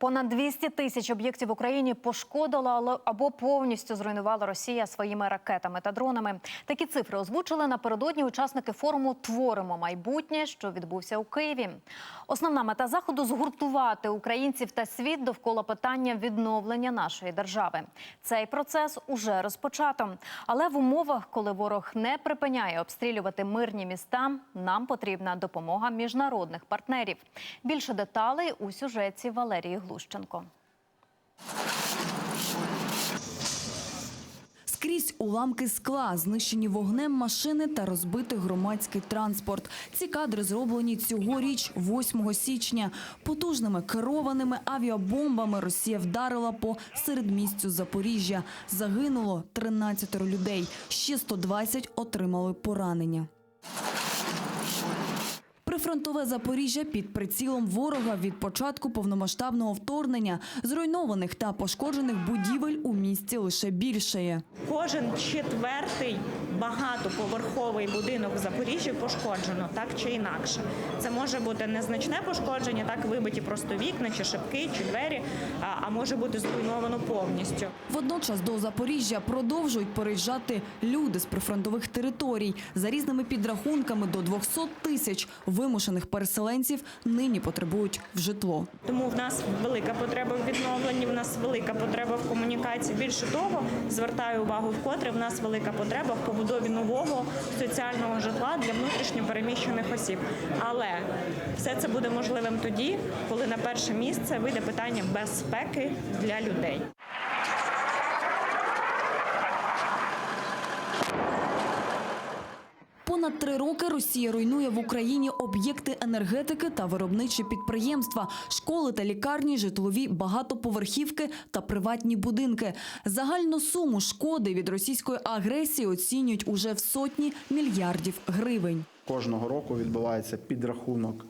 Понад 200 тисяч об'єктів в Україні пошкодила або повністю зруйнувала Росія своїми ракетами та дронами. Такі цифри озвучили напередодні учасники форуму Творимо майбутнє, що відбувся у Києві. Основна мета заходу згуртувати українців та світ довкола питання відновлення нашої держави. Цей процес уже розпочато. Але в умовах, коли ворог не припиняє обстрілювати мирні міста, нам потрібна допомога міжнародних партнерів. Більше деталей у сюжеті Валерії Глущенко. Скрізь уламки скла, знищені вогнем машини та розбитий громадський транспорт. Ці кадри зроблені цьогоріч, 8 січня. Потужними керованими авіабомбами Росія вдарила по середмістю Запоріжжя. Загинуло 13 людей. Ще 120 отримали поранення. Прифронтове Запоріжжя під прицілом ворога від початку повномасштабного вторгнення. Зруйнованих та пошкоджених будівель у місті лише більшає. Кожен четвертий багатоповерховий будинок в Запоріжжі пошкоджено так чи інакше. Це може бути незначне пошкодження, так вибиті просто вікна, чи шибки, чи двері, а- може бути зруйновано повністю. Водночас до Запоріжжя продовжують переїжджати люди з прифронтових територій. За різними підрахунками до 200 тисяч вимушених переселенців нині потребують в житло. Тому в нас велика потреба в відновленні, в нас велика потреба в комунікації. Більше того, звертаю увагу вкотре, в нас велика потреба в побудові нового соціального житла для внутрішньо переміщених осіб. Але все це буде можливим тоді, коли на перше місце вийде питання безпеки для людей. Понад три роки Росія руйнує в Україні об'єкти енергетики та виробничі підприємства, школи та лікарні, житлові багатоповерхівки та приватні будинки. Загальну суму шкоди від російської агресії оцінюють уже в сотні мільярдів гривень. Кожного року відбувається підрахунок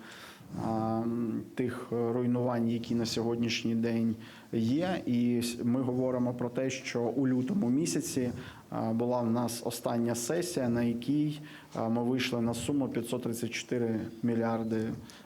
тих е, руйнувань, які на сьогоднішній день є. І ми говоримо про те, що у лютому місяці була в нас остання сесія, на якій ми вийшли на суму 534 мільярди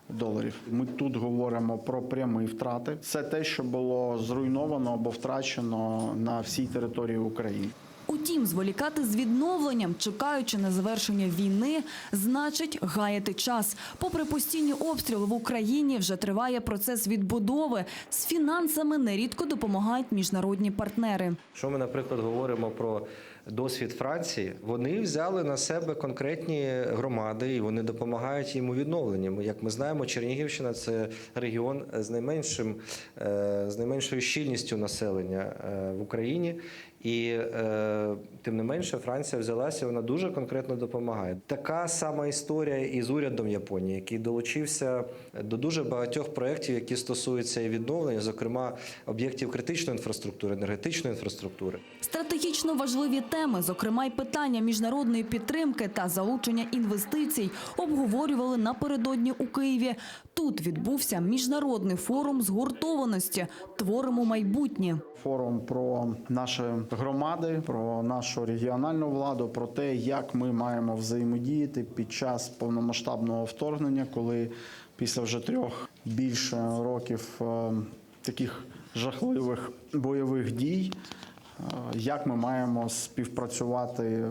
доларів. Ми тут говоримо про прямі втрати. Це те, що було зруйновано або втрачено на всій території України. Утім, зволікати з відновленням, чекаючи на завершення війни, значить гаяти час. Попри постійні обстріли в Україні, вже триває процес відбудови. З фінансами нерідко допомагають міжнародні партнери. Що ми, наприклад, говоримо про досвід Франції, вони взяли на себе конкретні громади і вони допомагають їм у відновленні. Як ми знаємо, Чернігівщина це регіон з найменшим е, з найменшою щільністю населення е, в Україні. І е, тим не менше Франція взялася, вона дуже конкретно допомагає. Така сама історія і з урядом Японії, який долучився до дуже багатьох проєктів, які стосуються і відновлення, зокрема об'єктів критичної інфраструктури, енергетичної інфраструктури. Стратегічно важливі теми, зокрема й питання міжнародної підтримки та залучення інвестицій, обговорювали напередодні у Києві. Тут відбувся міжнародний форум згуртованості. Творимо майбутнє. Форум про наші громади, про нашу регіональну владу, про те, як ми маємо взаємодіяти під час повномасштабного вторгнення, коли після вже трьох більше років е, таких жахливих бойових дій, як ми маємо співпрацювати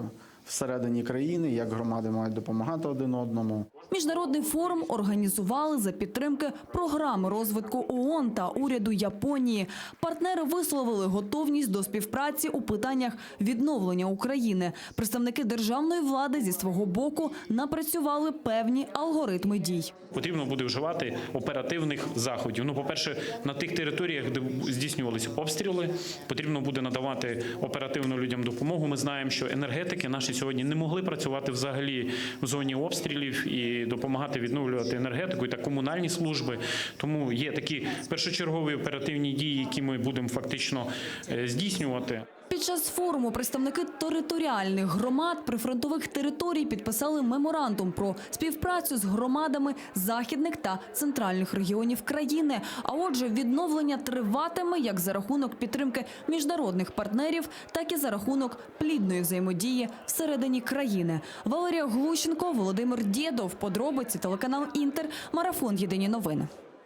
всередині країни, як громади мають допомагати один одному. Міжнародний форум організували за підтримки програми розвитку ООН та уряду Японії. Партнери висловили готовність до співпраці у питаннях відновлення України. Представники державної влади зі свого боку напрацювали певні алгоритми дій. Потрібно буде вживати оперативних заходів. Ну, по-перше, на тих територіях, де здійснювалися обстріли, потрібно буде надавати оперативно людям допомогу. Ми знаємо, що енергетики наші сьогодні не могли працювати взагалі в зоні обстрілів і допомагати відновлювати енергетику і та комунальні служби. Тому є такі першочергові оперативні дії, які ми будемо фактично е, здійснювати. Під час форуму представники територіальних громад прифронтових територій підписали меморандум про співпрацю з громадами західних та центральних регіонів країни. А отже, відновлення триватиме як за рахунок підтримки міжнародних партнерів, так і за рахунок плідної взаємодії всередині країни. Валерія Глущенко, Володимир Дєдов. Подробиці телеканал Інтер. Марафон. Єдині новини.